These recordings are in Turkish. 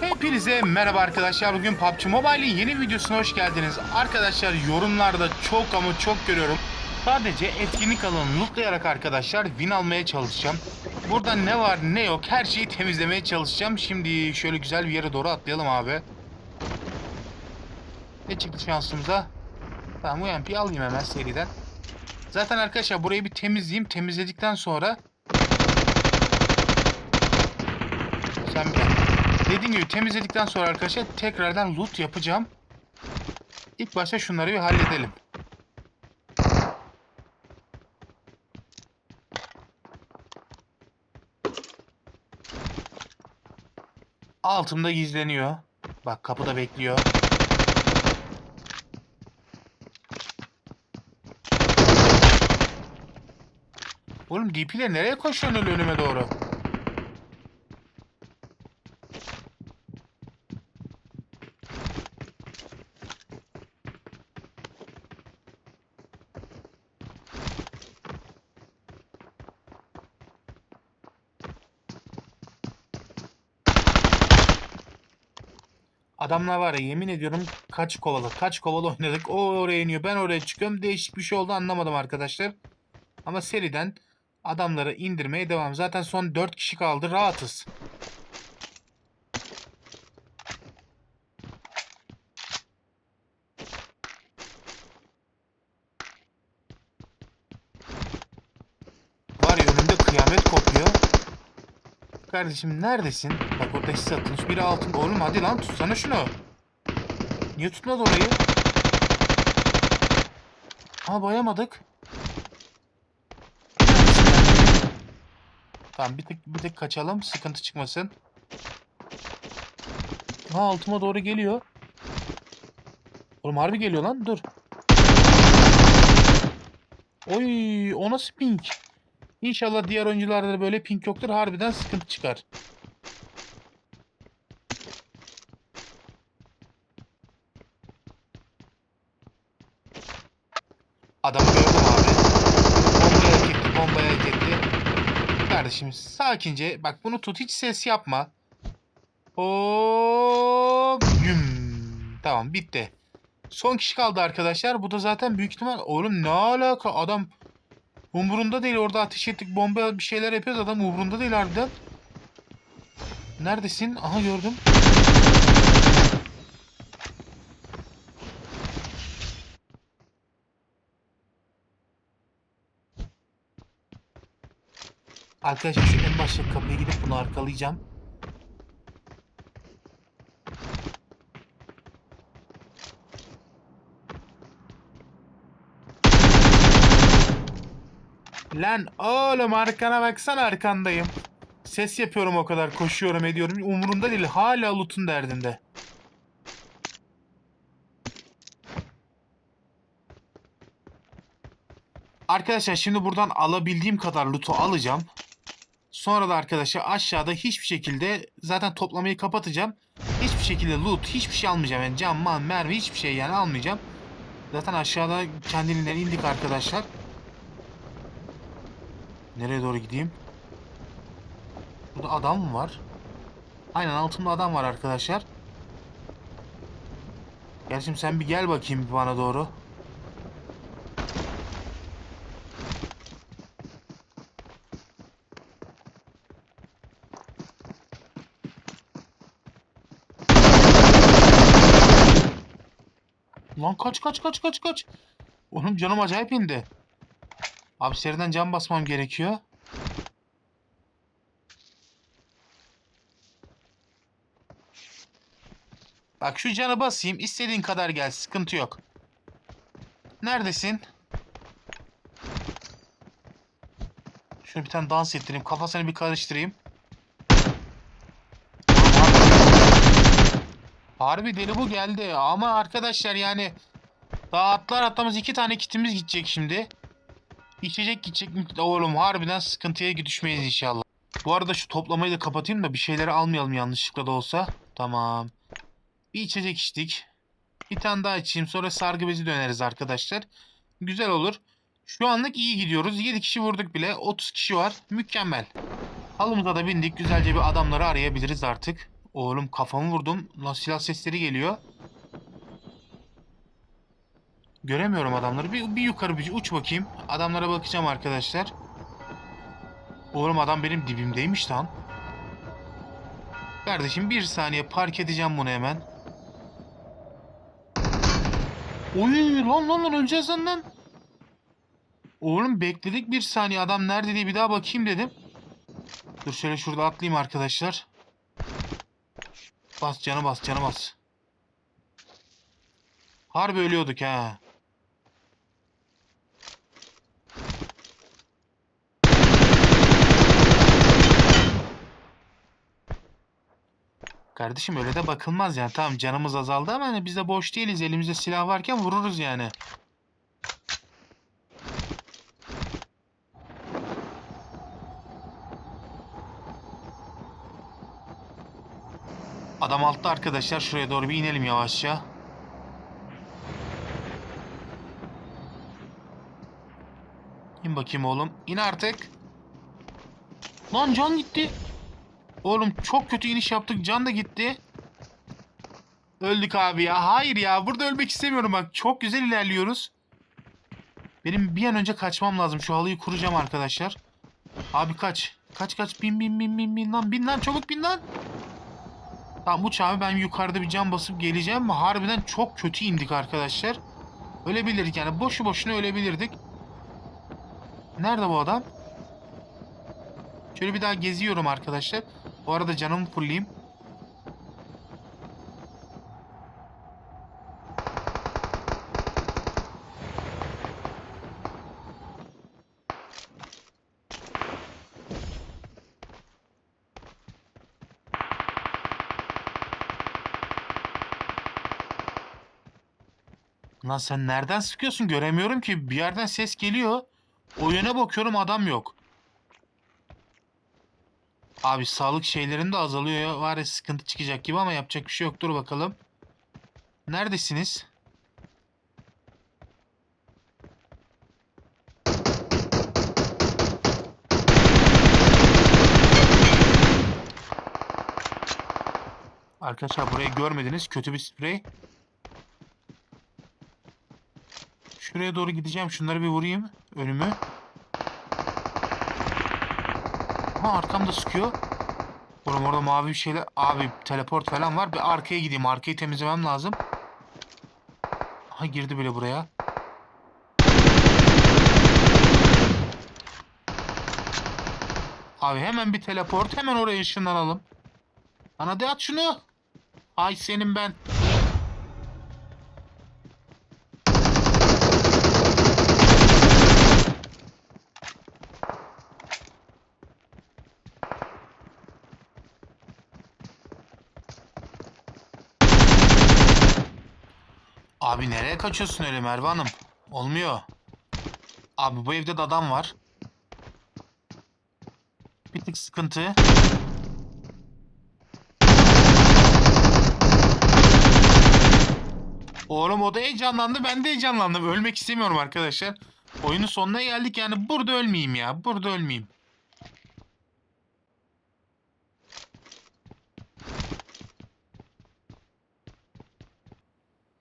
Hepinize merhaba arkadaşlar. Bugün PUBG Mobile'in yeni videosuna hoş geldiniz. Arkadaşlar yorumlarda çok ama çok görüyorum. Sadece etkinlik alanını lootlayarak arkadaşlar win almaya çalışacağım. Burada ne var ne yok her şeyi temizlemeye çalışacağım. Şimdi şöyle güzel bir yere doğru atlayalım abi. Ne çıktı şansımıza? Tamam UMP'yi alayım hemen seriden. Zaten arkadaşlar burayı bir temizleyeyim. Temizledikten sonra sen bir Dediğim gibi temizledikten sonra arkadaşlar tekrardan loot yapacağım. İlk başta şunları bir halledelim. Altımda gizleniyor. Bak kapıda bekliyor. Oğlum DP'ler nereye koşuyorsun önüme doğru? Adamlar var ya yemin ediyorum kaç kovalı kaç kovalı oynadık. O oraya iniyor ben oraya çıkıyorum. Değişik bir şey oldu anlamadım arkadaşlar. Ama seriden adamları indirmeye devam. Zaten son 4 kişi kaldı rahatız. Var ya önümde kıyamet kopuyor. Kardeşim neredesin? Bak orada hisse atılmış. Biri altın. Oğlum hadi lan tutsana şunu. Niye tutmadı orayı? Aa bayamadık. Tamam bir tık bir tık kaçalım. Sıkıntı çıkmasın. Ha altıma doğru geliyor. Oğlum harbi geliyor lan. Dur. Oy o nasıl pink? İnşallah diğer oyuncularda da böyle pink yoktur. Harbiden sıkıntı çıkar. Adamı gördüm abi. Bombaya etti, bombaya etti. Kardeşim sakince bak bunu tut hiç ses yapma. Hop. Yüm. Tamam bitti. Son kişi kaldı arkadaşlar. Bu da zaten büyük ihtimal oğlum ne alaka adam umurunda değil orada ateş ettik bomba bir şeyler yapıyoruz adam umurunda değil harbiden. Neredesin? Aha gördüm. Arkadaşlar şu en baştaki kapıya gidip bunu arkalayacağım. Lan oğlum arkana baksana arkandayım. Ses yapıyorum o kadar koşuyorum ediyorum. Umurunda değil hala loot'un derdinde. Arkadaşlar şimdi buradan alabildiğim kadar loot'u alacağım. Sonra da arkadaşlar aşağıda hiçbir şekilde zaten toplamayı kapatacağım. Hiçbir şekilde loot, hiçbir şey almayacağım. Yani cam, man, mermi hiçbir şey yani almayacağım. Zaten aşağıda kendiliğinden indik arkadaşlar. Nereye doğru gideyim? Burada adam mı var? Aynen altımda adam var arkadaşlar. Gel şimdi sen bir gel bakayım bana doğru. Lan kaç kaç kaç kaç kaç. Oğlum canım acayip indi. Abi seriden cam basmam gerekiyor. Bak şu canı basayım. istediğin kadar gel. Sıkıntı yok. Neredesin? Şunu bir tane dans ettireyim. Kafasını bir karıştırayım. Harbi deli bu geldi. Ama arkadaşlar yani daha atlar atlamaz iki tane kitimiz gidecek şimdi. İçecek gidecek? Oğlum harbiden sıkıntıya düşmeyiz inşallah. Bu arada şu toplamayı da kapatayım da bir şeyleri almayalım yanlışlıkla da olsa. Tamam. Bir içecek içtik. Bir tane daha içeyim sonra sargı bezi döneriz arkadaşlar. Güzel olur. Şu anlık iyi gidiyoruz. 7 kişi vurduk bile. 30 kişi var. Mükemmel. Halımıza da bindik. Güzelce bir adamları arayabiliriz artık. Oğlum kafamı vurdum. Silah sesleri geliyor. Göremiyorum adamları. Bir, bir yukarı bir uç bakayım. Adamlara bakacağım arkadaşlar. Oğlum adam benim dibimdeymiş lan. Kardeşim bir saniye park edeceğim bunu hemen. Oy lan lan lan öleceğiz lan. Oğlum bekledik bir saniye adam nerede diye bir daha bakayım dedim. Dur şöyle şurada atlayayım arkadaşlar. Bas canı bas canı bas. Harbi ölüyorduk ha. Kardeşim öyle de bakılmaz yani. Tamam canımız azaldı ama hani biz de boş değiliz. Elimizde silah varken vururuz yani. Adam altta arkadaşlar. Şuraya doğru bir inelim yavaşça. İn bakayım oğlum. İn artık. Lan can gitti. Oğlum çok kötü iniş yaptık. Can da gitti. Öldük abi ya. Hayır ya. Burada ölmek istemiyorum bak. Çok güzel ilerliyoruz. Benim bir an önce kaçmam lazım. Şu halıyı kuracağım arkadaşlar. Abi kaç. Kaç kaç. Bin bin bin bin bin lan. Bin lan çabuk bin lan. Tamam uç abi ben yukarıda bir cam basıp geleceğim ama harbiden çok kötü indik arkadaşlar. Ölebilirdik yani. Boşu boşuna ölebilirdik. Nerede bu adam? Şöyle bir daha geziyorum arkadaşlar. Bu arada canımı fulleyeyim. Lan sen nereden sıkıyorsun? Göremiyorum ki. Bir yerden ses geliyor. O yöne bakıyorum adam yok. Abi sağlık şeylerin de azalıyor ya. Var ya sıkıntı çıkacak gibi ama yapacak bir şey yok. Dur bakalım. Neredesiniz? Arkadaşlar burayı görmediniz. Kötü bir sprey. Şuraya doğru gideceğim. Şunları bir vurayım. Önümü. Ama arkamda sıkıyor. Oğlum orada mavi bir şeyler. Abi teleport falan var. Bir arkaya gideyim. Arkayı temizlemem lazım. Aha girdi bile buraya. Abi hemen bir teleport. Hemen oraya ışınlanalım. Ana de at şunu. Ay senin ben. Abi nereye kaçıyorsun öyle Merve Hanım? Olmuyor. Abi bu evde de adam var. Bir tık sıkıntı. Oğlum o da heyecanlandı ben de heyecanlandım. Ölmek istemiyorum arkadaşlar. Oyunun sonuna geldik yani burada ölmeyeyim ya. Burada ölmeyeyim.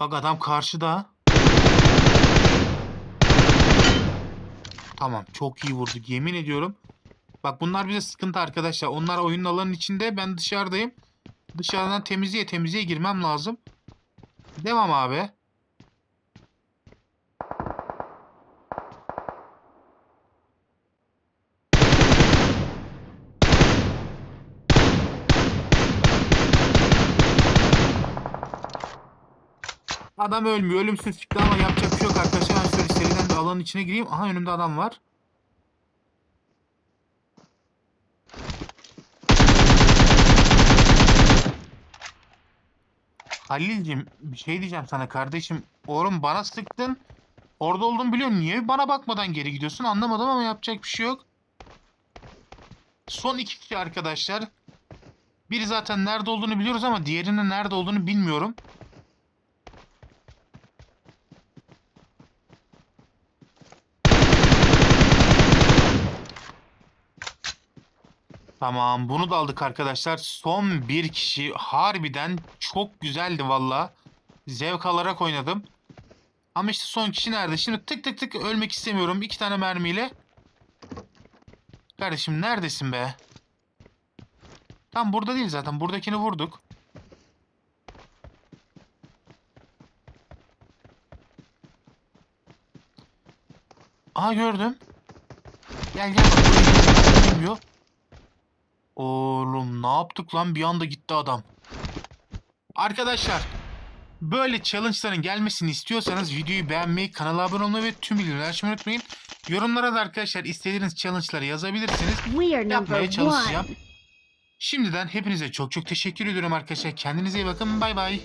Bak adam karşıda. Tamam çok iyi vurduk yemin ediyorum. Bak bunlar bize sıkıntı arkadaşlar. Onlar oyunun alanının içinde ben dışarıdayım. Dışarıdan temizliğe temizliğe girmem lazım. Devam abi. Adam ölmüyor. Ölümsüz çıktı ama yapacak bir şey yok arkadaşlar. Ben şöyle seriden de alanın içine gireyim. Aha önümde adam var. Halil'cim bir şey diyeceğim sana kardeşim. Oğlum bana sıktın. Orada olduğumu biliyorum. Niye bana bakmadan geri gidiyorsun anlamadım ama yapacak bir şey yok. Son iki kişi arkadaşlar. Biri zaten nerede olduğunu biliyoruz ama diğerinin nerede olduğunu bilmiyorum. Tamam bunu da aldık arkadaşlar. Son bir kişi harbiden çok güzeldi valla. Zevk alarak oynadım. Ama işte son kişi nerede? Şimdi tık tık tık ölmek istemiyorum. iki tane mermiyle. Kardeşim neredesin be? Tam burada değil zaten. Buradakini vurduk. Aa gördüm. Gel gel. gelmiyor. Oğlum ne yaptık lan? Bir anda gitti adam. Arkadaşlar böyle challenge'ların gelmesini istiyorsanız videoyu beğenmeyi, kanala abone olmayı ve tüm bildirimleri açmayı unutmayın. Yorumlara da arkadaşlar istediğiniz challenge'ları yazabilirsiniz. Yapmaya çalışacağım. one. Şimdiden hepinize çok çok teşekkür ediyorum arkadaşlar. Kendinize iyi bakın. Bay bay.